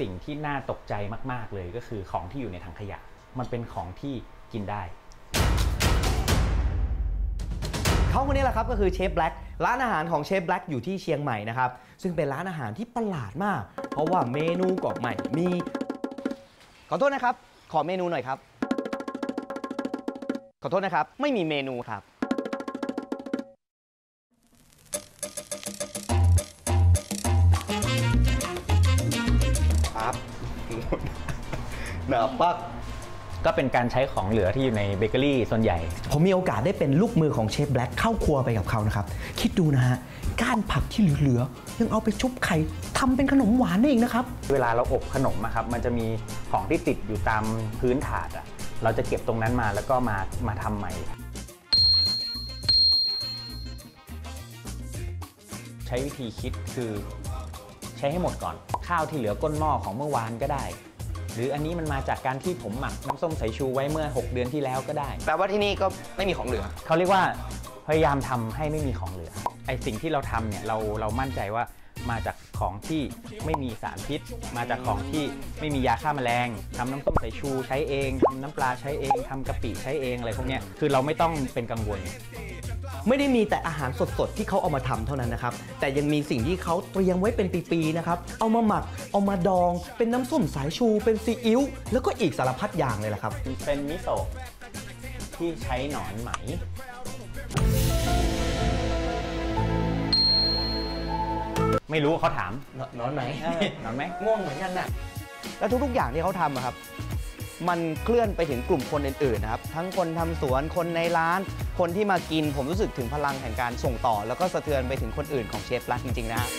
สิ่งที่น่าตกใจมาก ๆ เลยก็คือของที่อยู่ในถังขยะ มันเป็นของที่กินได้ เขาคนนี้แหละครับก็คือเชฟแบล็กร้านอาหารของเชฟแบล็กอยู่ที่เชียงใหม่นะครับ ซึ่งเป็นร้านอาหารที่ประหลาดมาก เพราะว่าเมนูก็ใหม่มี ขอโทษนะครับ ขอเมนูหน่อยครับ ขอโทษนะครับ ไม่มีเมนูครับ หนาปัก ก็เป็นการใช้ของเหลือที่อยู่ในเบเกอรี่ส่วนใหญ่ ผมมีโอกาสได้เป็นลูกมือของเชฟแบล็กเข้าครัวไปกับเขานะครับ คิดดูนะฮะ ก้านผักที่เหลือๆยังเอาไปชุบไข่ทำเป็นขนมหวานได้อีกนะครับ เวลาเราอบขนมอะครับ มันจะมีของที่ติดอยู่ตามพื้นถาดอะเราจะเก็บตรงนั้นมาแล้วก็มามาทำใหม่ ใช้วิธีคิดคือ ใช้ให้หมดก่อน ข้าวที่เหลือก้นหม้อของเมื่อวานก็ได้ หรืออันนี้มันมาจากการที่ผมหมักน้ำส้มสายชูไว้เมื่อ 6 เดือนที่แล้วก็ได้ แปลว่าที่นี่ก็ไม่มีของเหลือ เขาเรียกว่าพยายามทำให้ไม่มีของเหลือไอสิ่งที่เราทำเนี่ยเราเรามั่นใจว่ามาจากของที่ไม่มีสารพิษ มาจากของที่ไม่มียาฆ่าแมลงทำน้ำส้มสายชูใช้เองทำน้ำปลาใช้เองทำกะปิใช้เองอะไรพวกเนี้ยคือเราไม่ต้องเป็นกังวล ไม่ได้มีแต่อาหารสดๆ ที่เขาเอามาทำเท่านั้นนะครับ แต่ยังมีสิ่งที่เขาเตรียมไว้เป็นปีๆนะครับ เอามาหมัก เอามาดอง เป็นน้ำส้มสายชู เป็นซีอิ๊ว แล้วก็อีกสารพัดอย่างเลยล่ะครับ เป็นมิโซะที่ใช้หนอนไหมไม่รู้เขาถามนอนไหมเออหนอนไหมง่วงเหมือนกันน่ะแล้วทุกๆอย่างที่เขาทำอะครับ มันเคลื่อนไปถึงกลุ่มคนอื่นๆนะครับทั้งคนทำสวนคนในร้าน คนที่มากินผมรู้สึกถึงพลังแห่งการส่งต่อ แล้วก็สะเทือนไปถึงคนอื่นของเชฟรักจริงๆนะครับ